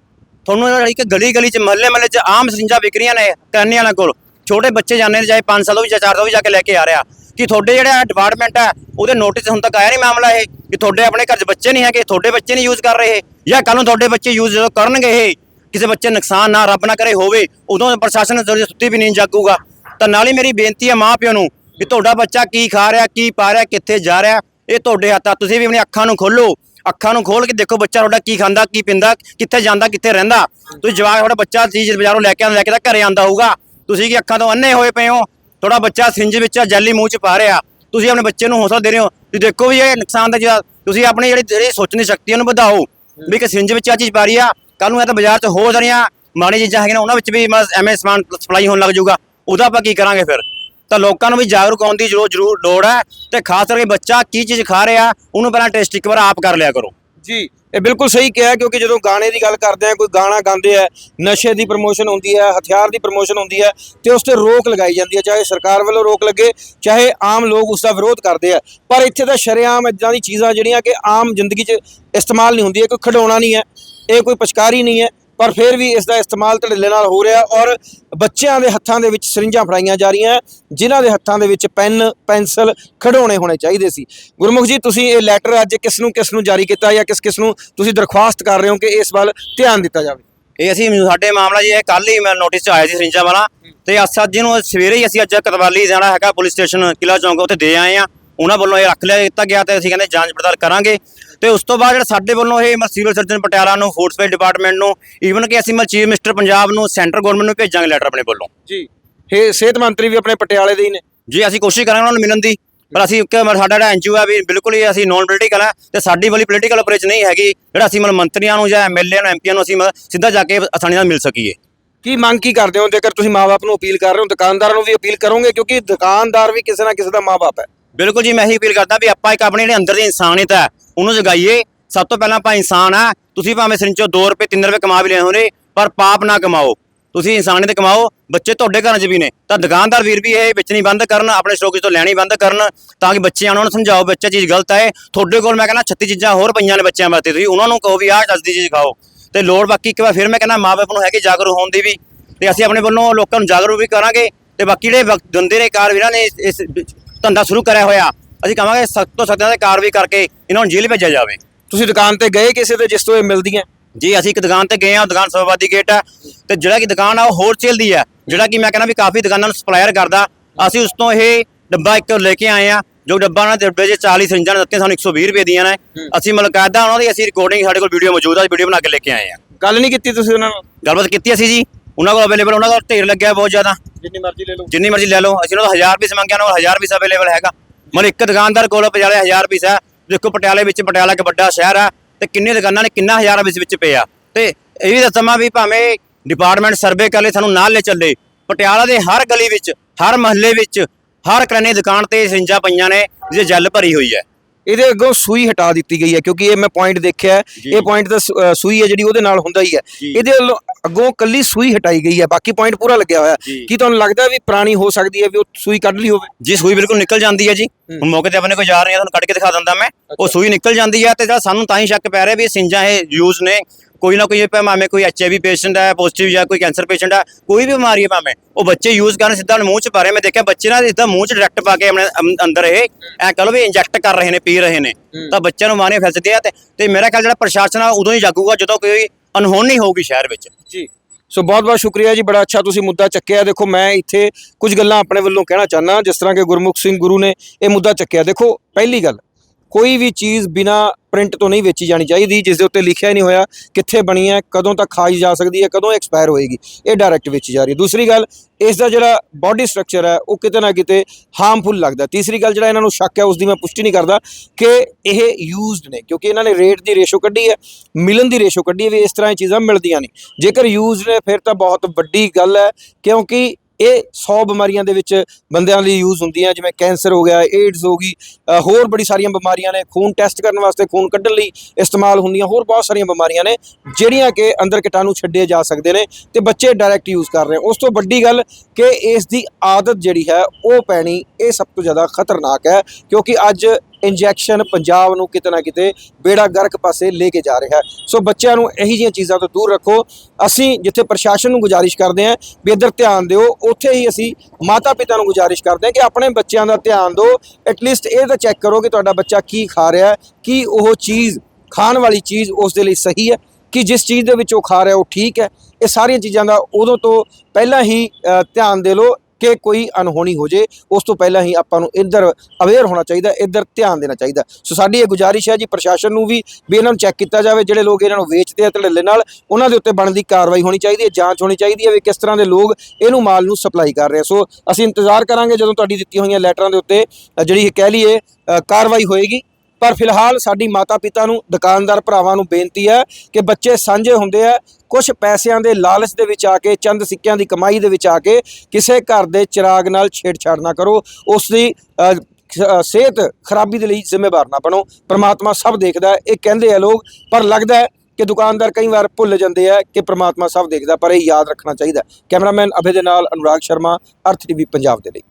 ਤੁਹਾਨੂੰ ਜਿਹੜੀ ਕਿ ਗਲੀ ਗਲੀ ਚ ਮਹੱਲੇ ਮਹੱਲੇ ਚ ਆਮ ਸਰਿੰਜਾਂ ਵਿਕ ਰਹੀਆਂ ਨੇ ਕਰਨੇ ਵਾਲਿਆਂ ਕੋਲ। ਛੋਟੇ ਬੱਚੇ ਜਾਂਦੇ ਨੇ ਚਾਹੇ 5 ਸਾਲ ਤੋਂ ਵੀ ਜਾਂ 4 ਤੋਂ ਵੀ ਜਾ ਕੇ ਲੈ ਕੇ ਆ ਰਿਹਾ। ਕਿ ਤੁਹਾਡੇ ਜਿਹੜਾ ਡਿਪਾਰਟਮੈਂਟ ਹੈ ਉਹਦੇ ਨੋਟਿਸ ਹੁਣ ਤੱਕ ਆਇਆ ਨਹੀਂ ਮਾਮਲਾ ਇਹ, ਕਿ ਤੁਹਾਡੇ ਆਪਣੇ ਘਰ 'ਚ ਬੱਚੇ ਨਹੀਂ ਹੈਗੇ, ਤੁਹਾਡੇ ਬੱਚੇ ਨਹੀਂ ਯੂਜ਼ ਕਰ ਰਹੇ ਜਾਂ ਕੱਲ ਨੂੰ ਤੁਹਾਡੇ ਬੱਚੇ ਯੂਜ਼ ਜਦੋਂ ਕਰਨਗੇ ਇਹ, ਕਿਸੇ ਬੱਚੇ ਨੁਕਸਾਨ ਨਾ ਰੱਬ ਨਾ ਕਰੇ ਹੋਵੇ, ਉਦੋਂ ਪ੍ਰਸ਼ਾਸਨ ਸੁੱਤੀ ਵੀ ਨਹੀਂ ਜਾਗੂਗਾ। ਤਾਂ ਨਾਲ ਹੀ ਮੇਰੀ ਬੇਨਤੀ ਹੈ ਮਾਪਿਓ ਨੂੰ ਕਿ ਤੁਹਾਡਾ ਬੱਚਾ ਕੀ ਖਾ ਰਿਹਾ, ਕੀ ਪਾ ਰਿਹਾ, ਕਿੱਥੇ ਜਾ ਰਿਹਾ, ਇਹ ਤੁਹਾਡੇ ਹੱਥ ਆ ਤੁਸੀਂ ਵੀ ਆਪਣੀ ਅੱਖਾਂ ਨੂੰ ਖੋਲੋ। ਅੱਖਾਂ ਨੂੰ ਖੋਲ ਕੇ ਦੇਖੋ ਬੱਚਾ ਤੁਹਾਡਾ ਕੀ ਖਾਂਦਾ, ਕੀ ਪਿੰਦਾ, ਕਿੱਥੇ ਜਾਂਦਾ, ਕਿੱਥੇ ਰਹਿੰਦਾ। ਤੁਸੀਂ ਜਵਾਬ ਤੁਹਾਡਾ ਬੱਚਾ ਚੀਜ਼ ਬਾਜ਼ਾਰੋਂ ਲੈ ਕੇ ਆਉਂਦਾ, ਲੈ ਕੇ ਤਾਂ ਘਰੇ ਆਂਦਾ ਹੋਊਗਾ। ਤੁਸੀਂ ਕੀ ਅੱਖਾਂ ਤੋਂ ਅੰਨੇ ਹੋਏ ਪਏ ਹੋ? ਤੁਹਾਡਾ ਬੱਚਾ ਸਿੰਜ ਵਿੱਚ ਜੈਲੀ ਮੂੰਹ ਚ ਪਾ ਰਿਹਾ। ਤੁਸੀਂ ਆਪਣੇ ਬੱਚੇ ਨੂੰ ਹੌਸਲਾ ਦੇ ਰਹੇ ਹੋ। ਤੁਸੀਂ ਦੇਖੋ ਵੀ ਇਹ ਨੁਕਸਾਨ ਦਾ ਜਿਹੜਾ ਤੁਸੀਂ ਆਪਣੀ ਜਿਹੜੀ ਜਿਹੜੀ ਸੋਚਣ ਦੀ ਸ਼ਕਤੀ ਉਹਨੂੰ ਵਧਾਓ। ਵੀ ਕਿ ਸਿੰਜ ਵਿੱਚ ਆ ਚੀਜ਼ ਪਾ ਰਹੀ ਆ। ਕੱਲ ਨੂੰ ਇਹ ਤਾਂ ਬਾਜ਼ਾਰ 'ਚ ਹੋ ਜਾਣੀਆਂ ਮਾੜੀ ਚੀਜ਼ਾਂ ਹੈਗੀਆਂ ਨੇ, ਉਹਨਾਂ ਵਿੱਚ ਵੀ ਮਤਲਬ ਐਵੇਂ ਸਮਾਨ ਸਪਲਾਈ ਹੋਣ ਲੱਗ ਜਾਊਗਾ। ਉਹਦਾ ਆਪਾਂ ਕੀ ਕਰਾਂਗੇ ਫਿਰ? ਤਾਂ ਲੋਕਾਂ ਨੂੰ ਵੀ ਜਾਗਰੂਕ ਹੋਣ ਦੀ ਜ਼ਰੂਰ ਜ਼ਰੂਰ ਲੋੜ ਹੈ। ਤੇ ਖਾਸ ਕਰਕੇ ਬੱਚਾ ਕੀ ਚੀਜ਼ ਖਾ ਰਿਹਾ ਉਹਨੂੰ ਪਹਿਲਾਂ ਟੈਸਟ ਇੱਕ ਵਾਰ ਆਪ ਕਰ ਲਿਆ ਕਰੋ। ਜੀ। ਇਹ ਬਿਲਕੁਲ ਸਹੀ ਕਿਹਾ ਕਿਉਂਕਿ ਜਦੋਂ ਗਾਣੇ ਦੀ ਗੱਲ ਕਰਦੇ ਆ ਕੋਈ ਗਾਣਾ ਗਾਉਂਦੇ ਆ, ਨਸ਼ੇ ਦੀ ਪ੍ਰਮੋਸ਼ਨ ਹੁੰਦੀ ਹੈ, ਹਥਿਆਰ ਦੀ ਪ੍ਰਮੋਸ਼ਨ ਹੁੰਦੀ ਹੈ, ਤੇ ਉਸ ਤੇ ਰੋਕ ਲਗਾਈ ਜਾਂਦੀ ਹੈ, ਚਾਹੇ ਸਰਕਾਰ ਵੱਲੋਂ ਰੋਕ ਲੱਗੇ, ਚਾਹੇ ਆਮ ਲੋਕ ਉਸ ਦਾ ਵਿਰੋਧ ਕਰਦੇ ਆ। ਪਰ ਇੱਥੇ ਤਾਂ ਸ਼ਰੇਆਮ ਇਦਾਂ ਦੀ ਚੀਜ਼ਾਂ ਜਿਹੜੀਆਂ ਕਿ ਆਮ ਜ਼ਿੰਦਗੀ 'ਚ ਇਸਤੇਮਾਲ ਨਹੀਂ ਹੁੰਦੀ, ਇਹ ਕੋਈ ਖਿਡੌਣਾ ਨਹੀਂ ਹੈ, ਇਹ ਕੋਈ ਪਛਕਾਰੀ ਨਹੀਂ ਹੈ। ਪਰ ਫਿਰ ਵੀ ਇਸ ਦਾ ਇਸਤੇਮਾਲ ਧੜੱਲੇ ਨਾਲ ਹੋ ਰਿਹਾ ਔਰ ਬੱਚਿਆਂ ਦੇ ਹੱਥਾਂ ਦੇ ਵਿੱਚ ਸਰਿੰਜਾਂ ਫੜਾਈਆਂ ਜਾ ਰਹੀਆਂ ਜਿਨ੍ਹਾਂ ਦੇ ਹੱਥਾਂ ਦੇ ਵਿੱਚ ਪੈਨ, ਪੈਨਸਲ ਖਿਡੌਣੇ ਹੋਣੇ ਚਾਹੀਦੇ ਸੀ। ਗੁਰਮੁਖ ਜੀ, ਤੁਸੀਂ ਇਹ ਲੈਟਰ ਅੱਜ ਕਿਸ ਨੂੰ ਕਿਸ ਨੂੰ ਜਾਰੀ ਕੀਤਾ ਜਾਂ ਕਿਸ ਕਿਸ ਨੂੰ ਤੁਸੀਂ ਦਰਖਾਸਤ ਕਰ ਰਹੇ ਹੋ ਕਿ ਇਸ ਵੱਲ ਧਿਆਨ ਦਿੱਤਾ ਜਾਵੇ? ਇਹ ਅਸੀਂ ਸਾਡੇ ਮਾਮਲਾ ਜੀ, ਇਹ ਕੱਲ ਹੀ ਮੈਂ ਨੋਟਿਸ ਚ ਆਇਆ ਸੀ ਸਰਿੰਜਾਂ ਵਾਲਾ ਤੇ ਅਸਾਂ ਜੀ ਨੂੰ ਸਵੇਰੇ ਹੀ ਅਸੀਂ ਅੱਜ ਕਤਵਾਲੀ ਜਾਣਾ ਹੈਗਾ, ਪੁਲਿਸ ਸਟੇਸ਼ਨ ਕਿਲਾ ਚੌਂਕ ਉੱਥੇ ਦੇ ਆਏ ਆ ਉਹਨਾਂ ਵੱਲੋਂ ਇਹ ਰੱਖ ਲਿਆ, ਦਿੱਤਾ ਗਿਆ ਤੇ ਅਸੀਂ ਕਹਿੰਦੇ ਜਾਂਚ ਪੜਤਾਲ ਕਰਾਂਗੇ। ਤੇ ਉਸ ਤੋਂ ਬਾਅਦ ਜਿਹੜਾ ਸਾਡੇ ਵੱਲੋਂ ਇਹ ਸਿਵਲ ਸਰਜਨ ਪਟਿਆਲਾ ਨੂੰ ਫੂਡ ਸਪਲਾਈ ਡਿਪਾਰਟਮੈਂਟ ਨੂੰ ਈਵਨ ਕਿ ਅਸੀਂ ਚੀਫ ਮਿਨਿਸਟਰ ਪੰਜਾਬ ਨੂੰ ਸੈਂਟਰ ਗਵਰਨਮੈਂਟ ਨੂੰ ਭੇਜਾਂਗੇ ਲੈਟਰ ਆਪਣੇ ਵੱਲੋਂ। ਜੀ। ਇਹ ਸਿਹਤ ਮੰਤਰੀ ਵੀ ਆਪਣੇ ਪਟਿਆਲੇ ਦੇ ਹੀ ਨੇ। ਜੀ ਅਸੀਂ ਕੋਸ਼ਿਸ਼ ਕਰਾਂਗੇ ਉਹਨਾਂ ਨੂੰ ਮਿਲਣ ਦੀ ਪਰ ਅਸੀਂ ਮਤਲਬ ਸਾਡਾ ਜਿਹੜਾ ਐਨਜੀਓ ਹੈ ਵੀ ਬਿਲਕੁਲ ਹੀ ਅਸੀਂ ਨੋਨ ਪੋਲੀਟੀਕਲ ਹੈ ਤੇ ਸਾਡੀ ਵਾਲੀ ਪੋਲੀਟੀਕਲ ਅਪਰੋਚ ਨਹੀਂ ਹੈਗੀ ਜਿਹੜਾ ਅਸੀਂ ਮਤਲਬ ਮੰਤਰੀਆਂ ਨੂੰ ਜਾਂ ਐਮਐਲਏ ਨੂੰ ਐਮਪੀਆਂ ਨੂੰ ਅਸੀਂ ਸਿੱਧਾ ਜਾ ਕੇ ਆਸਾਨੀ ਨਾਲ ਮਿਲ ਸਕੀਏ। ਕੀ ਮੰਗ ਕੀ ਕਰਦੇ ਹੋ? ਜੇਕਰ ਤੁਸੀਂ ਮਾਪੇ ਨੂੰ ਅਪੀਲ ਕਰ ਰਹੇ ਹੋ ਦੁਕਾਨਦਾਰਾਂ ਨੂੰ ਵੀ ਅਪੀਲ ਕਰੋਗੇ? ਕਿਉਂਕਿ ਦੁਕਾਨਦਾਰ ਵੀ ਕਿਸੇ ਨਾ ਕਿਸੇ ਦਾ ਮਾਪੇ ਹੈ। ਬਿਲਕੁਲ ਜੀ ਮੈਂ ਇਹੀ ਅਪੀਲ ਕਰਦਾ ਵੀ ਆਪਾਂ ਇੱਕ ਆਪਣੇ ਜਿਹੜੇ ਅੰਦਰ ਦੀ ਇਨਸਾਨੀਅਤ ਹੈ ਉਹਨੂੰ ਜਗਾਈਏ। ਸਭ ਤੋਂ ਪਹਿਲਾਂ ਆਪਾਂ ਇਨਸਾਨ ਆ। ਤੁਸੀਂ ਭਾਵੇਂ ਸਿਰ 'ਚੋਂ 2 ਰੁਪਏ 3 ਰੁਪਏ ਕਮਾ ਵੀ ਲਏ ਹੋਣੇ, ਪਰ ਪਾਪ ਨਾ ਕਮਾਓ। ਤੁਸੀਂ ਇਨਸਾਨੀਅਤ ਕਮਾਓ। ਬੱਚੇ ਤੁਹਾਡੇ ਘਰਾਂ 'ਚ ਵੀ ਨੇ। ਤਾਂ ਦੁਕਾਨਦਾਰ ਵੀਰ ਵੀ ਇਹ ਵੇਚਣੀ ਬੰਦ ਕਰਨ, ਆਪਣੇ ਸਟੋਕ ਤੋਂ ਲੈਣੀ ਬੰਦ ਕਰਨ, ਤਾਂ ਕਿ ਬੱਚਿਆਂ ਨੂੰ ਉਹਨਾਂ ਨੂੰ ਸਮਝਾਓ ਬੱਚਾ ਚੀਜ਼ ਗਲਤ ਹੈ ਤੁਹਾਡੇ ਕੋਲ ਮੈਂ ਕਹਿੰਦਾ 36 ਚੀਜ਼ਾਂ ਹੋਰ ਪਈਆਂ ਨੇ ਬੱਚਿਆਂ ਵਾਸਤੇ। ਤੁਸੀਂ ਉਹਨਾਂ ਨੂੰ ਕਹੋ ਵੀ ਆਹ ਚੱਜ ਦੀ ਚੀਜ਼ ਖਾਓ। ਤੇ ਲੋੜ ਬਾਕੀ ਇੱਕ ਵਾਰ ਫਿਰ ਮੈਂ ਕਹਿੰਦਾ ਮਾਪੇ ਨੂੰ ਹੈਗੇ ਜਾਗਰੂਕ ਹੋਣ ਦੀ ਵੀ। ਤੇ ਅਸੀਂ ਆਪਣੇ ਵੱਲੋਂ ਲੋਕਾਂ ਨੂੰ ਜਾਗਰੂਕ ਵੀ ਕਰਾਂਗੇ। ਤੇ ਬਾਕੀ ਜਿਹੜੇ ਦੰਦੇ ਨੇ ਕਾਰ ਵੀਰਾਂ ਨੇ ਇਸ ਧੰਦਾ ਸ਼ੁਰੂ ਕਰਿਆ ਹੋਇਆ। ਅਸੀਂ ਕਹਾਂਗੇ ਸਖਤ ਤੋਂ ਸਖਤ ਤੇ ਕਾਰਵਾਈ ਕਰਕੇ ਇਹਨਾਂ ਨੂੰ ਜੇਲ੍ਹ ਭੇਜਿਆ ਜਾਵੇ। ਤੁਸੀਂ ਦੁਕਾਨ ਤੇ ਗਏ ਕਿਸੇ ਤੇ ਜਿਸ ਤੋਂ ਇਹ ਮਿਲਦੀਆਂ? ਜੀ ਅਸੀਂ ਇੱਕ ਦੁਕਾਨ ਤੇ ਗਏ ਆ ਦੁਕਾਨ ਸਭਾਵਾਦੀ ਗੇਟ ਹੈ ਤੇ ਜਿਹੜਾ ਕਿ ਦੁਕਾਨ ਆ ਉਹ ਹੋਲਸੇਲ ਦੀ ਹੈ। ਜਿਹੜਾ ਕਿ ਮੈਂ ਕਹਿੰਦਾ ਵੀ ਕਾਫੀ ਦੁਕਾਨਾਂ ਨੂੰ ਸਪਲਾਇਰ ਕਰਦਾ। ਅਸੀਂ ਉਸ ਤੋਂ ਇਹ ਡੱਬਾ ਇੱਕ ਲੈ ਕੇ ਆਏ ਆ ਜੋ ਡੱਬਾ ਦੇ ਡੱਬੇ 'ਚ 40 ਸਿੰਜਾਂ ਨੇ ਦਿੱਤੇ ਸਾਨੂੰ 120 ਰੁਪਏ ਦੀਆਂ ਨੇ। ਅਸੀਂ ਮਲਕਾਇਦਾ ਉਹਨਾਂ ਦੀ ਅਸੀਂ ਰਿਕਾਰਡਿੰਗ ਸਾਡੇ ਕੋਲ ਵੀਡੀਓ ਮੌਜੂਦ ਆ ਵੀਡੀਓ ਬਣਾ ਕੇ ਲੈ ਕੇ ਆਏ ਆ ਗੱਲ ਨਹੀਂ ਕੀਤੀ ਤੁਸੀਂ ਉਹਨਾਂ ਨਾਲ? ਗੱਲਬਾਤ ਕੀਤੀ ਅਸੀਂ ਜੀ। ਉਹਨਾਂ ਕੋਲ ਅਵੇਲੇਬਲ ਉਹਨਾਂ ਕੋਲ ਢੇਰ ਲੱਗਿਆ ਬਹੁਤ ਜ਼ਿਆਦਾ। ਜਿੰਨੀ ਮਰਜ਼ੀ ਲੈ ਲਓ। ਜਿੰਨੀ ਮਰਜ਼ੀ ਲੈ ਲਓ। ਅਸੀਂ ਉਹਨਾਂ ਤੋਂ 1000 ਰੁਪਏ ਮੰਗਿਆ ਉਹਨਾਂ ਕੋਲ 1000 ਰੁਪਏ ਅਵੇਲੇਬਲ ਹੈਗਾ। ਮਤਲਬ ਇੱਕ ਦੁਕਾਨਦਾਰ ਕੋਲ ਪਜਾਲੇ 1000 ਰੁਪਏ ਹੈ ਦੇਖੋ ਪਟਿਆਲੇ ਵਿੱਚ ਪਟਿਆਲਾ ਇੱਕ ਵੱਡਾ ਸ਼ਹਿਰ ਆ ਤੇ ਕਿੰਨੇ ਦੁਕਾਨਾਂ ਨੇ, ਕਿੰਨਾ ਹਜ਼ਾਰ ਰੁਪਏ ਵਿੱਚ ਪਿਆ ਤੇ ਇਹ ਵੀ ਦੱਸਾਂ ਵੀ ਭਾਵੇਂ ਡਿਪਾਰਟਮੈਂਟ ਸਰਵੇ ਕਰ ਲੇ, ਸਾਨੂੰ ਨਾਲ ਲੈ ਚੱਲੇ। ਪਟਿਆਲਾ ਦੇ ਹਰ ਗਲੀ ਵਿੱਚ, ਹਰ ਮਹੱਲੇ ਵਿੱਚ, ਹਰ ਕਰਿਆਨੇ ਦੁਕਾਨ ਤੇ ਸਿੰਜਾਂ ਪਈਆਂ ਨੇ, ਜਿਹਦੇ ਜੱਲ ਭਰੀ ਹੋਈ ਹੈ। ਇਹਦੇ ਅੱਗੋਂ ਸੂਈ ਹਟਾ ਦਿੱਤੀ ਗਈ ਹੈ ਕਿਉਂਕਿ ਇਹ ਮੈਂ ਪੁਆਇੰਟ ਦੇਖਿਆ। ਇਹ ਪੁਆਇੰਟ ਤਾਂ ਸੂ- ਅ, ਸੂਈ ਹੈ ਜਿਹੜੀ ਉਹਦੇ ਨਾਲ ਹੁੰਦਾ ਹੀ ਹੈ। ਇਹਦੇ ਵੱਲੋਂ ਅੱਗੋਂ ਕੱਲੀ ਸੂਈ ਹਟਾਈ ਗਈ ਹੈ ਬਾਕੀ ਪੁਆਇੰਟ ਪੂਰਾ ਲੱਗਿਆ ਹੋਇਆ। ਹੈ। ਕੀ ਤੁਹਾਨੂੰ ਲੱਗਦਾ ਵੀ ਪੁਰਾਣੀ ਹੋ ਸਕਦੀ ਹੈ ਵੀ ਉਹ ਸੂਈ ਕੱਢ ਲਈ ਹੋਵੇ? ਜੀ ਸੂਈ ਬਿਲਕੁਲ ਨਿਕਲ ਜਾਂਦੀ ਹੈ ਜੀ। ਹੁਣ ਮੌਕੇ ਤੇ ਆਪਣੇ ਕੋਲ ਜਾ ਰਹੇ ਹਾਂ ਤੁਹਾਨੂੰ ਕੱਢ ਕੇ ਦਿਖਾ ਦਿੰਦਾ ਮੈਂ। ਉਹ ਸੂਈ ਨਿਕਲ ਜਾਂਦੀ ਹੈ ਤੇ ਜਿਹੜਾ ਸਾਨੂੰ ਤਾਂ ਹੀ ਸ਼ੱਕ ਪੈ ਰਿਹਾ ਵੀ ਇਹ ਸਿੰਜਾਂ ਇਹ ਯੂਜ਼ ਨੇ। ਕੋਈ ਨਾ ਕੋਈ ਭਾਵੇਂ ਕੋਈ ਐਚਆਈਵੀ ਪੇਸ਼ੈਂਟ ਹੈ ਪੋਜ਼ਿਟਿਵ ਜਾਂ ਕੋਈ ਕੈਂਸਰ ਪੇਸ਼ੈਂਟ ਹੈ ਕੋਈ ਵੀ ਬਿਮਾਰੀ ਹੈ ਭਾਵੇਂ ਉਹ ਬੱਚੇ ਯੂਜ਼ ਕਰਨ ਸਿੱਧਾ ਮੂੰਹ ਚ ਪਾ ਰਹੇ ਮੈਂ ਦੇਖਿਆ ਬੱਚੇ ਨਾਲ ਇਦਾਂ ਮੂੰਹ ਚ ਡਾਇਰੈਕਟ ਪਾ ਕੇ ਆਪਣੇ ਅੰਦਰ ਇਹ ਐ ਕਹ ਲਓ ਵੀ ਇੰਜੈਕਟ ਕਰ ਰਹੇ ਨੇ ਪੀ ਰਹੇ ਨੇ। ਤਾਂ ਬੱਚਿਆਂ ਨੂੰ ਮਾਰੇ ਫੈਲਦੇ ਆ ਤੇ ਤੇ ਮੇਰਾ ਖਿਆਲ ਜਿਹੜਾ ਪ੍ਰਸ਼ਾਸਨ ਆ ਉਦੋਂ ਹੀ ਜਾਗੂਗਾ ਜਦੋਂ ਕੋਈ ਅਨਹੋਣੀ ਹੋਊਗੀ ਸ਼ਹਿਰ ਵਿੱਚ। ਜੀ। ਸੋ ਬਹੁਤ ਬਹੁਤ ਸ਼ੁਕਰੀਆ ਜੀ ਬੜਾ ਅੱਛਾ ਤੁਸੀਂ ਮੁੱਦਾ ਚੱਕਿਆ। ਦੇਖੋ ਮੈਂ ਇੱਥੇ ਕੁਝ ਗੱਲਾਂ ਆਪਣੇ ਵੱਲੋਂ ਕਹਿਣਾ ਚਾਹਨਾ ਜਿਸ ਤਰ੍ਹਾਂ ਕਿ ਗੁਰਮੁਖ ਸਿੰਘ ਗੁਰੂ ਨੇ ਇਹ ਮੁੱਦਾ ਚੱਕਿਆ। ਦੇਖੋ ਪਹਿਲੀ ਗੱਲ ਕੋਈ ਵੀ ਚੀਜ਼ ਬਿਨਾ ਪ੍ਰਿੰਟ ਤੋਂ ਨਹੀਂ ਵੇਚੀ ਜਾਣੀ ਚਾਹੀਦੀ ਜਿਸ ਦੇ ਉੱਤੇ ਲਿਖਿਆ ਹੀ ਨਹੀਂ ਹੋਇਆ ਕਿੱਥੇ ਬਣੀ ਹੈ, ਕਦੋਂ ਤੱਕ ਖਾਈ ਜਾ ਸਕਦੀ ਹੈ, ਕਦੋਂ ਐਕਸਪਾਇਰ ਹੋਏਗੀ, ਇਹ ਡਾਇਰੈਕਟ ਵੇਚੀ ਜਾ ਰਹੀ ਹੈ। ਦੂਸਰੀ ਗੱਲ, ਇਸ ਦਾ ਜਿਹੜਾ ਬਾਡੀ ਸਟਰਕਚਰ ਹੈ, ਉਹ ਕਿਤੇ ਨਾ ਕਿਤੇ ਹਾਰਮਫੁਲ ਲੱਗਦਾ ਤੀਸਰੀ ਗੱਲ ਜਿਹੜਾ ਇਹਨਾਂ ਨੂੰ ਸ਼ੱਕ ਹੈ, ਉਸ ਦੀ ਮੈਂ ਪੁਸ਼ਟੀ ਨਹੀਂ ਕਰਦਾ ਕਿ ਇਹ ਯੂਜ਼ਡ ਨੇ, ਕਿਉਂਕਿ ਇਹਨਾਂ ਨੇ ਰੇਟ ਦੀ ਰੇਸ਼ੋ ਕੱਢੀ ਹੈ, ਮਿਲਣ ਦੀ ਰੇਸ਼ੋ ਕੱਢੀ ਹੈ ਵੀ ਇਸ ਤਰ੍ਹਾਂ ਇਹ ਚੀਜ਼ਾਂ ਮਿਲਦੀਆਂ ਨਹੀਂ। ਜੇਕਰ ਯੂਜ਼ਡ ਨੇ, ਫਿਰ ਤਾਂ ਬਹੁਤ ਵੱਡੀ ਗੱਲ ਹੈ, ਕਿਉਂਕਿ ਇਹ 100 ਬਿਮਾਰੀਆਂ ਦੇ ਵਿੱਚ ਬੰਦਿਆਂ ਲਈ ਯੂਜ਼ ਹੁੰਦੀਆਂ, ਜਿਵੇਂ ਕੈਂਸਰ ਹੋ ਗਿਆ ਏਡਸ ਹੋ ਗਈ ਹੋਰ ਬੜੀ ਸਾਰੀਆਂ ਬਿਮਾਰੀਆਂ ਨੇ, ਖੂਨ ਟੈਸਟ ਕਰਨ ਵਾਸਤੇ ਖੂਨ ਕੱਢਣ ਲਈ ਇਸਤੇਮਾਲ ਹੁੰਦੀਆਂ, ਹੋਰ ਬਹੁਤ ਸਾਰੀਆਂ ਬਿਮਾਰੀਆਂ ਨੇ, ਜਿਹੜੀਆਂ ਕਿ ਅੰਦਰ ਕੀਟਾਣੂ ਛੱਡੇ ਜਾ ਸਕਦੇ ਨੇ ਤੇ ਬੱਚੇ ਡਾਇਰੈਕਟ ਯੂਜ਼ ਕਰ ਰਹੇ ਉਸ ਤੋਂ ਵੱਡੀ ਗੱਲ ਕਿ ਇਸ ਦੀ ਆਦਤ ਜਿਹੜੀ ਹੈ, ਉਹ ਪੈਣੀ, ਇਹ ਸਭ ਤੋਂ ਜ਼ਿਆਦਾ ਖਤਰਨਾਕ ਹੈ, ਕਿਉਂਕਿ ਅੱਜ ਇੰਜੈਕਸ਼ਨ ਪੰਜਾਬ ਨੂੰ ਕਿਤੇ ਨਾ ਕਿਤੇ ਬੇੜਾ ਗਰਕ ਪਾਸੇ ਲੈ ਕੇ ਜਾ ਰਿਹਾ ਸੋ ਬੱਚਿਆਂ ਨੂੰ ਇਹੀ ਜਿਹੀਆਂ ਚੀਜ਼ਾਂ ਤੋਂ ਦੂਰ ਰੱਖੋ। ਅਸੀਂ ਜਿੱਥੇ ਪ੍ਰਸ਼ਾਸਨ ਨੂੰ ਗੁਜ਼ਾਰਿਸ਼ ਕਰਦੇ ਹਾਂ, ਵੀ ਇੱਧਰ ਧਿਆਨ ਦਿਓ, ਉੱਥੇ ਹੀ ਅਸੀਂ ਮਾਤਾ ਪਿਤਾ ਨੂੰ ਗੁਜ਼ਾਰਿਸ਼ ਕਰਦੇ ਹਾਂ ਕਿ ਆਪਣੇ ਬੱਚਿਆਂ ਦਾ ਧਿਆਨ ਦਿਓ। ਐਟਲੀਸਟ ਇਹ ਤਾਂ ਚੈੱਕ ਕਰੋ ਕਿ ਤੁਹਾਡਾ ਬੱਚਾ ਕੀ ਖਾ ਰਿਹਾ ਹੈ, ਕੀ ਉਹ ਚੀਜ਼, ਖਾਣ ਵਾਲੀ ਚੀਜ਼ ਉਸ ਦੇ ਲਈ ਸਹੀ ਹੈ, ਕਿ ਜਿਸ ਚੀਜ਼ ਦੇ ਵਿੱਚ ਉਹ ਖਾ ਰਿਹਾ ਉਹ ਠੀਕ ਹੈ। ਇਹ ਸਾਰੀਆਂ ਚੀਜ਼ਾਂ ਦਾ ਉਦੋਂ ਤੋਂ ਪਹਿਲਾਂ ਹੀ ਧਿਆਨ ਦੇ ਲਓ। ਕਿ ਕੋਈ ਅਨਹੋਣੀ ਹੋ ਜੇ, ਉਸ ਤੋਂ ਪਹਿਲਾਂ ਹੀ ਆਪਾਂ ਨੂੰ ਇੱਧਰ ਅਵੇਅਰ ਹੋਣਾ ਚਾਹੀਦਾ, ਇੱਧਰ ਧਿਆਨ ਦੇਣਾ ਚਾਹੀਦਾ। ਸੋ ਸਾਡੀ ਇਹ ਗੁਜ਼ਾਰਿਸ਼ ਹੈ ਜੀ, ਪ੍ਰਸ਼ਾਸਨ ਨੂੰ ਵੀ ਵੀ ਇਹਨਾਂ ਨੂੰ ਚੈੱਕ ਕੀਤਾ ਜਾਵੇ, ਜਿਹੜੇ ਲੋਕ ਇਹਨਾਂ ਨੂੰ ਵੇਚਦੇ ਆ ਧੜੱਲੇ ਨਾਲ, ਉਹਨਾਂ ਦੇ ਉੱਤੇ ਬਣਦੀ ਕਾਰਵਾਈ ਹੋਣੀ ਚਾਹੀਦੀ ਹੈ, ਜਾਂਚ ਹੋਣੀ ਚਾਹੀਦੀ ਹੈ ਵੀ ਕਿਸ ਤਰ੍ਹਾਂ ਦੇ ਲੋਕ ਇਹਨੂੰ ਮਾਲ ਨੂੰ ਸਪਲਾਈ ਕਰ ਰਹੇ ਸੋ ਅਸੀਂ ਇੰਤਜ਼ਾਰ ਕਰਾਂਗੇ ਜਦੋਂ ਤੁਹਾਡੀ ਦਿੱਤੀ ਹੋਈਆਂ ਲੈਟਰਾਂ ਦੇ ਉੱਤੇ ਜਿਹੜੀ ਇਹ ਕਹਿ ਲਈਏ ਕਾਰਵਾਈ ਹੋਏਗੀ। ਪਰ ਫਿਲਹਾਲ ਸਾਡੀ ਮਾਤਾ ਪਿਤਾ ਨੂੰ, ਦੁਕਾਨਦਾਰ ਭਰਾਵਾਂ ਨੂੰ ਬੇਨਤੀ ਹੈ ਕਿ ਬੱਚੇ ਸਾਂਝੇ ਹੁੰਦੇ ਆ ਕੁਝ ਪੈਸਿਆਂ ਦੇ ਲਾਲਚ ਦੇ ਵਿੱਚ ਆ ਕੇ, ਚੰਦ ਸਿੱਕਿਆਂ ਦੀ ਕਮਾਈ ਦੇ ਵਿੱਚ ਆ ਕੇ ਕਿਸੇ ਘਰ ਦੇ ਚਿਰਾਗ ਨਾਲ ਛੇੜਛਾੜ ਨਾ ਕਰੋ, ਉਸ ਦੀ ਸਿਹਤ ਖਰਾਬੀ ਦੇ ਲਈ ਜ਼ਿੰਮੇਵਾਰ ਨਾ ਬਣੋ। ਪ੍ਰਮਾਤਮਾ ਸਭ ਦੇਖਦਾ ਹੈ, ਇਹ ਕਹਿੰਦੇ ਆ ਲੋਕ, ਪਰ ਲੱਗਦਾ ਹੈ ਕਿ ਦੁਕਾਨਦਾਰ ਕਈ ਵਾਰ ਭੁੱਲ ਜਾਂਦੇ ਆ ਕਿ ਪ੍ਰਮਾਤਮਾ ਸਭ ਦੇਖਦਾ, ਪਰ ਇਹ ਯਾਦ ਰੱਖਣਾ ਚਾਹੀਦਾ ਕੈਮਰਾਮੈਨ ਅਭੇ ਦੇ ਨਾਲ ਅਨੁਰਾਗ ਸ਼ਰਮਾ, ਅਰਥ ਟੀਵੀ ਪੰਜਾਬ ਦੇ ਲਈ।